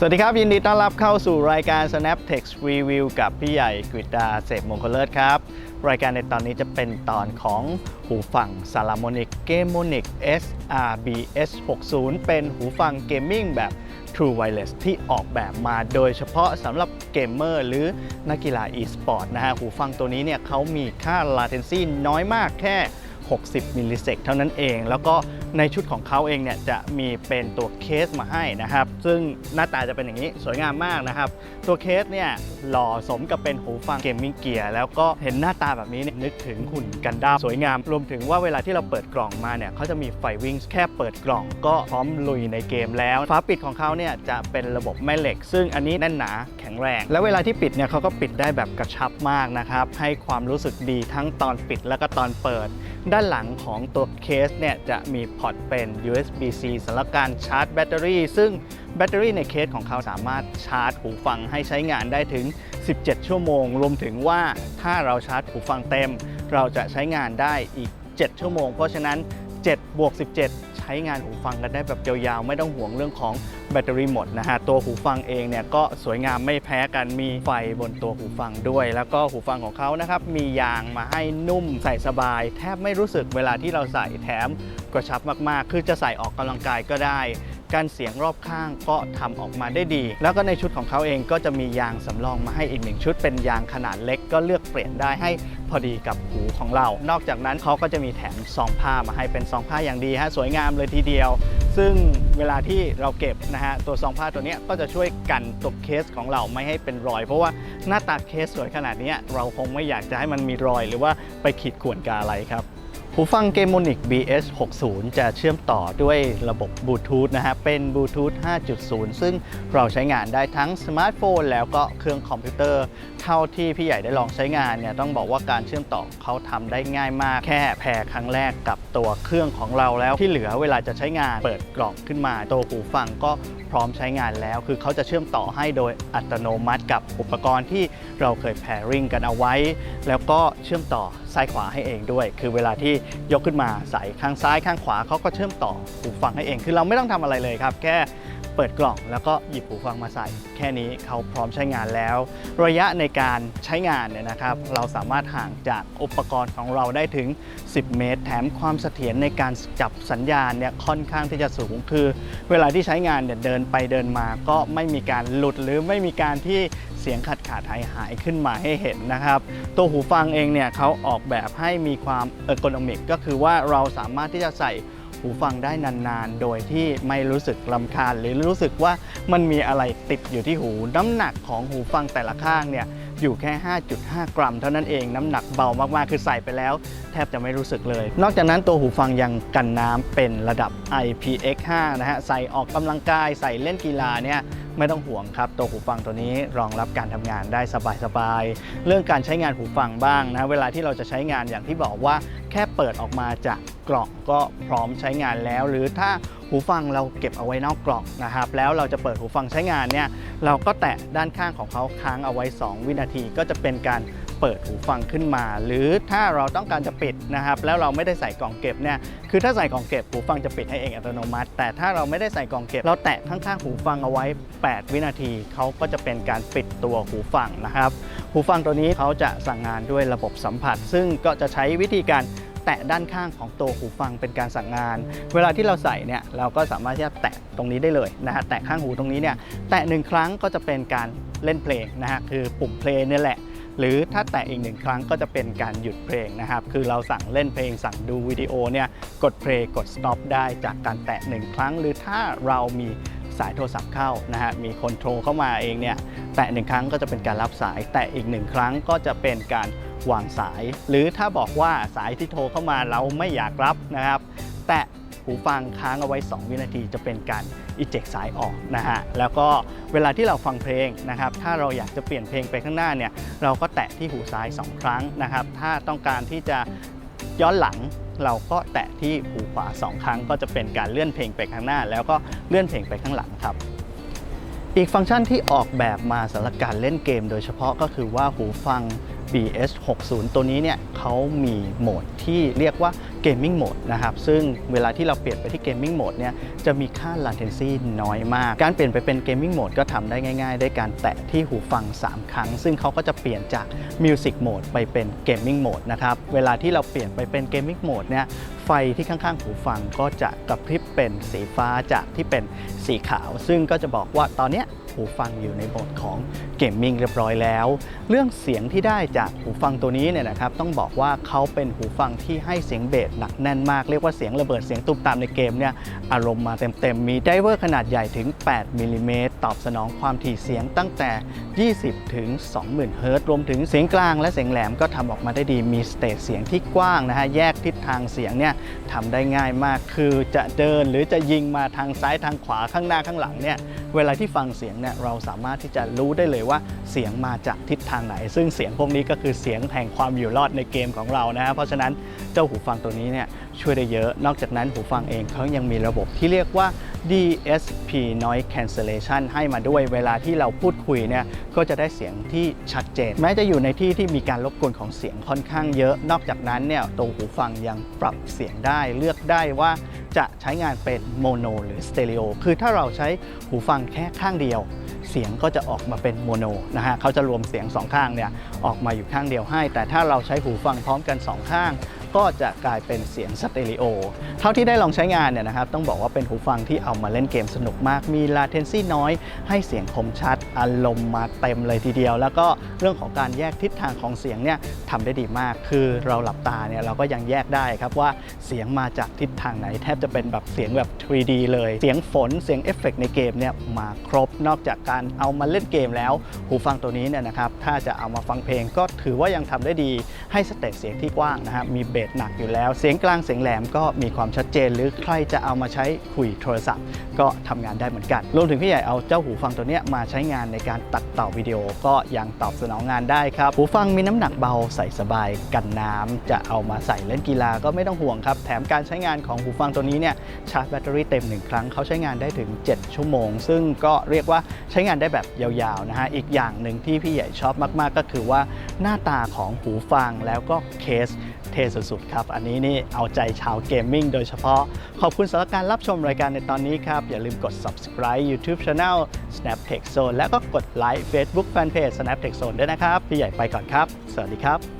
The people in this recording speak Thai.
สวัสดีครับ ยินดีต้อนรับเข้าสู่รายการ Snap Text Review กับพี่ใหญ่กฤษดาเสพมงคลเลิศครับ รายการในตอนนี้จะเป็นตอนของหูฟัง s a l a m o n i c g a m o n i c SRBS 60เป็นหูฟังเกมมิ่งแบบ True Wireless ที่ออกแบบมาโดยเฉพาะสำหรับเกมเมอร์หรือนักกีฬา e-sport นะฮะ หูฟังตัวนี้เนี่ยเขามีค่า latency น้อยมากแค่ 60 มิลลิเซกเท่านั้นเอง แล้วก็ ในชุดของเขาเองเนี่ยจะมีเป็นตัวเคสมาให้นะครับ ซึ่งหน้าตาจะเป็นอย่างนี้สวยงามมากนะครับ ตัวเคสเนี่ยหล่อสมกับเป็นหูฟังเกมมิ่งเกียร์แล้วก็เห็นหน้าตาแบบนี้เนี่ยนึกถึงหุ่นกันดั้มสวยงาม รวมถึงว่าเวลาที่เราเปิดกล่องมาเนี่ยเขาจะมีไฟวิ่งแค่เปิดกล่องก็พร้อมลุยในเกมแล้วฝาปิดของเขาเนี่ยจะเป็นระบบแม่เหล็ก ซึ่งอันนี้แน่นหนาแข็งแรง แล้วเวลาที่ปิดเนี่ยเขาก็ปิดได้แบบกระชับมากนะครับให้ความรู้สึกดีทั้งตอนปิดแล้วก็ตอนเปิด ด้านหลังของตัวเคสเนี่ยจะมีพอร์ตเป็น USB-C สำหรับการชาร์จแบตเตอรี่ ซึ่งแบตเตอรี่ในเคสของเขาสามารถชาร์จหูฟังให้ใช้งานได้ถึง 17 ชั่วโมง รวมถึงว่าถ้าเราชาร์จหูฟังเต็ม เราจะใช้งานได้อีก 7 ชั่วโมง เพราะฉะนั้น7บวก17 ใช้งานหูฟังกันได้แบบยาวๆ ไม่ต้องห่วงเรื่องของ แบตเตอรี่หมดนะฮะ ตัวหูฟังเองเนี่ยก็สวยงามไม่แพ้กัน มีไฟบนตัวหูฟังด้วย แล้วก็หูฟังของเขานะครับ มียางมาให้นุ่มใส่สบาย แทบไม่รู้สึกเวลาที่เราใส่แถมกระชับมากๆ คือจะใส่ออกกำลังกายก็ได้การเสียงรอบข้างก็ทำออกมาได้ดี แล้วก็ในชุดของเขาเองก็จะมียางสำรองมาให้อีกหนึ่งชุด เป็นยางขนาดเล็กก็เลือกเปลี่ยนได้ให้พอดีกับหูของเรา นอกจากนั้นเขาก็จะมีแถมซองผ้ามาให้เป็นซองผ้าอย่างดีฮะสวยงามเลยทีเดียว ซึ่งเวลาที่เราเก็บนะฮะตัวซองผ้าตัวนี้ก็จะช่วยกันตกเคสของเราไม่ให้เป็นรอย เพราะว่าหน้าตาเคสสวยขนาดนี้เราคงไม่อยากจะให้มันมีรอย หรือว่าไปขีดข่วนกาอะไรครับ หูฟัง g a m o n i c BS 60จะเชื่อมต่อด้วยระบบบลูทูธนะฮะ เป็นบลูทูธ 5.0 ซึ่งเราใช้งานได้ทั้งสมาร์ทโฟนแล้วก็เครื่องคอมพิวเตอร์ เท่าที่พี่ใหญ่ได้ลองใช้งานเนี่ย ต้องบอกว่าการเชื่อมต่อเขาทำได้ง่ายมาก แค่แพรครั้งแรกกับตัวเครื่องของเราแล้วที่เหลือเวลาจะใช้งานเปิดกล่องขึ้นมา ตัวหูฟังก็พร้อมใช้งานแล้ว คือเขาจะเชื่อมต่อให้โดยอัตโนมัติกับอุปกรณ์ที่เราเคยแพริงกันเอาไว้ แล้วก็เชื่อมต่อซ้ายขวาให้เองด้วย คือเวลาที่ยกขึ้นมาใส่ข้างซ้ายข้างขวาเขาก็เชื่อมต่อหูฟังให้เอง คือเราไม่ต้องทำอะไรเลยครับ แค่เปิดกล่องแล้วก็หยิบหูฟังมาใส่ แค่นี้เขาพร้อมใช้งานแล้ว ระยะในการใช้งานเนี่ยนะครับ เราสามารถห่างจากอุปกรณ์ของเราได้ถึง 10 เมตร แถมความเสถียรในการจับสัญญาณเนี่ยค่อนข้างที่จะสูง คือ เวลาที่ใช้งานเนี่ยเดินไปเดินมาก็ไม่มีการหลุดหรือไม่มีการที่ สียงขาดขาดหายหายขึ้นมาให้เห็นนะครับ ตัวหูฟังเองเนี่ยเขาออกแบบให้มีความเออร์โกนอมิก ก็คือว่าเราสามารถที่จะใส่หูฟังได้นานๆ โดยที่ไม่รู้สึกลำคาญ หรือรู้สึกว่ามันมีอะไรติดอยู่ที่หู น้ำหนักของหูฟังแต่ละข้างเนี่ย อยู่แค่ 5.5 กรัม เท่านั้นเองน้ำหนักเบามากๆ คือใส่ไปแล้ว แทบจะไม่รู้สึกเลย นอกจากนั้นตัวหูฟังยังกันน้ำเป็นระดับ IPX5 นะฮะใส่ออกกำลังกายใส่เล่นกีฬาเนี่ยไม่ต้องห่วงครับตัวหูฟังตัวนี้รองรับการทำงานได้สบายๆ เรื่องการใช้งานหูฟังบ้างนะเวลาที่เราจะใช้งานอย่างที่บอกว่าแค่เปิดออกมาจากกล่องก็พร้อมใช้งานแล้ว หรือถ้า หูฟังเราเก็บเอาไว้นอกกล่องนะครับ แล้วเราจะเปิดหูฟังใช้งานเนี่ยเราก็แตะด้านข้างของเขาค้างเอาไว้ 2 วินาทีก็จะเป็นการเปิดหูฟังขึ้นมา หรือถ้าเราต้องการจะปิดนะครับ แล้วเราไม่ได้ใส่กล่องเก็บเนี่ยคือถ้าใส่กล่องเก็บหูฟังจะปิดให้เองอัตโนมัติ แต่ถ้าเราไม่ได้ใส่กล่องเก็บ เราแตะข้างๆหูฟังเอาไว้ 8 วินาทีเขาก็จะเป็นการปิดตัวหูฟังนะครับ หูฟังตัวนี้เขาจะสั่งงานด้วยระบบสัมผัส ซึ่งก็จะใช้วิธีการ แตะด้านข้างของตัวหูฟังเป็นการสั่งงาน เวลาที่เราใส่เนี่ยเราก็สามารถที่จะแตะตรงนี้ได้เลยนะฮะแตะข้างหูตรงนี้เนี่ยแตะหนึ่งครั้งก็จะเป็นการเล่นเพลงนะฮะคือปุ่มเพลงนี่แหละหรือถ้าแตะอีกหนึ่งครั้งก็จะเป็นการหยุดเพลงนะครับ คือเราสั่งเล่นเพลงสั่งดูวิดีโอเนี่ยกดเพลงกด stop ได้จากการแตะหนึ่งครั้ง หรือถ้าเรามี สายโทรศัพท์เข้านะฮะมีคนโทรเข้ามาเองเนี่ยแตะหนึ่งครั้งก็จะเป็นการรับสาย แตะอีกหนึ่งครั้งก็จะเป็นการวางสาย หรือถ้าบอกว่าสายที่โทรเข้ามาเราไม่อยากรับนะครับ แตะหูฟังค้างเอาไว้ 2 วินาทีจะเป็นการอิเจกสายออกนะฮะแล้วก็เวลาที่เราฟังเพลงนะครับ ถ้าเราอยากจะเปลี่ยนเพลงไปข้างหน้าเนี่ยเราก็แตะที่หูซ้าย 2 ครั้งนะครับ ถ้าต้องการที่จะ ย้อนหลังเราก็แตะที่หูขวา 2 ครั้งก็จะเป็นการเลื่อนเพลงไปข้างหน้า แล้วก็เลื่อนเพลงไปข้างหลังครับ อีกฟังก์ชันที่ออกแบบมาสำหรับการเล่นเกม โดยเฉพาะก็คือว่าหูฟัง BS60 ตัวนี้เนี่ยเขามีโหมดที่เรียกว่า Gaming Mode นะครับ ซึ่งเวลาที่เราเปลี่ยนไปที่ Gaming Mode เนี่ยจะมีค่า latency น้อยมาก การเปลี่ยนไปเป็น Gaming Mode ก็ทำได้ง่ายๆด้วยการแตะที่หูฟัง 3 ครั้ง ซึ่งเขาก็จะเปลี่ยนจาก Music Mode ไปเป็น Gaming Mode นะครับ เวลาที่เราเปลี่ยนไปเป็น Gaming Mode เนี่ยไฟที่ข้างๆ หูฟังก็จะกระพริบเป็นสีฟ้าจากที่เป็นสีขาว ซึ่งก็จะบอกว่าตอนเนี้ย หูฟังอยู่ในโหมดของเกมมิ่งเรียบร้อยแล้ว เรื่องเสียงที่ได้จากหูฟังตัวนี้เนี่ยนะครับต้องบอกว่าเขาเป็นหูฟังที่ให้เสียงเบสหนักแน่นมาก เรียกว่าเสียงระเบิดเสียงตุ้มตามในเกมเนี่ยอารมณ์มาเต็มๆ มีไดเวอร์ขนาดใหญ่ถึง 8มิลลิเมตรตอบสนองความถี่เสียงตั้งแต่ 20 ถึง 20,000 เฮิรตซ์รวมถึงเสียงกลางและเสียงแหลมก็ทำออกมาได้ดีมีสเตจเสียงที่กว้างนะฮะแยกทิศทางเสียงเนี่ยทำได้ง่ายมากคือจะเดินหรือจะยิงมาทางซ้ายทางขวาข้างหน้าข้างหลังเนี่ยเวลาที่ฟังเสียงเนี่ยเราสามารถที่จะรู้ได้เลยว่าเสียงมาจากทิศทางไหน ซึ่งเสียงพวกนี้ก็คือเสียงแห่งความอยู่รอดในเกมของเรานะฮะเพราะฉะนั้นเจ้าหูฟังตัวนี้เนี่ยช่วยได้เยอะ นอกจากนั้นหูฟังเองเขายังมีระบบที่เรียกว่า DSP Noise Cancellation ให้มาด้วยเวลาที่เราพูดคุยเนี่ยก็จะได้เสียงที่ชัดเจน แม้จะอยู่ในที่ที่มีการรบกวนของเสียงค่อนข้างเยอะ นอกจากนั้นเนี่ยตัวหูฟังยังปรับเสียงได้เลือกได้ว่า จะใช้งานเป็นโมโนหรือสเต r ร o คือถ้าเราใช้หูฟังแค่ข้างเดียว เสียงก็จะออกมาเป็นโมโนนะฮะเขาจะรวมเสียงสองข้างเนี่ยออกมาอยู่ข้างเดียวให้ แต่ถ้าเราใช้หูฟังพร้อมกันสองข้าง ก็จะกลายเป็นเสียงสเต r ร o เท่าที่ได้ลองใช้งานเนี่ยนะครับ ต้องบอกว่าเป็นหูฟังที่เอามาเล่นเกมสนุกมาก มี latency น้อย ให้เสียงคมชัด อารมณ์มาเต็มเลยทีเดียว แล้วก็เรื่องของการแยกทิศทางของเสียงเนี่ยทำได้ดีมาก คือเราหลับตาเนี่ยเราก็ยังแยกได้ครับว่าเสียงมาจากทิศทางไหน แทบจะเป็นแบบเสียงแบบ 3D เลย เสียงฝน เสียงเอฟเฟกต์ในเกมเนี่ยมาครบ นอกจากการเอามาเล่นเกมแล้ว หูฟังตัวนี้เนี่ยนะครับ ถ้าจะเอามาฟังเพลงก็ถือว่ายังทำได้ดี ให้สเตจเสียงที่กว้างนะฮะมีเบสหนักอยู่แล้ว เสียงกลางเสียงแหลมก็มีความชัดเจน หรือใครจะเอามาใช้คุยโทรศัพท์ ก็ทำงานได้เหมือนกัน รวมถึงพี่ใหญ่เอาเจ้าหูฟังตัวนี้มาใช้งานในการตัดต่อวิดีโอก็ยังตอบสนองงานได้ครับ หูฟังมีน้ำหนักเบาใส่สบายกันน้ำจะเอามาใส่เล่นกีฬาก็ไม่ต้องห่วงครับ แถมการใช้งานของหูฟังตัวนี้เนี่ยชาร์จแบตเตอรี่เต็มหนึ่งครั้งเขาใช้งานได้ถึง 7 ชั่วโมง ซึ่งก็เรียกว่าใช้งานได้แบบยาวๆนะฮะอีกอย่างหนึ่งที่พี่ใหญ่ชอบมากๆ ก็คือว่าหน้าตาของหูฟังแล้วก็เคสเทสุดๆครับ อันนี้นี่เอาใจชาวเกมมิ่งโดยเฉพาะ ขอบคุณสำหรับการรับชมรายการในตอนนี้ครับ อย่าลืมกด subscribe YouTube Channel Snap Tech Zone แล้วก็กดไลค์ Facebook Fanpage Snap Tech Zone ด้วยนะครับ พี่ใหญ่ไปก่อนครับ สวัสดีครับ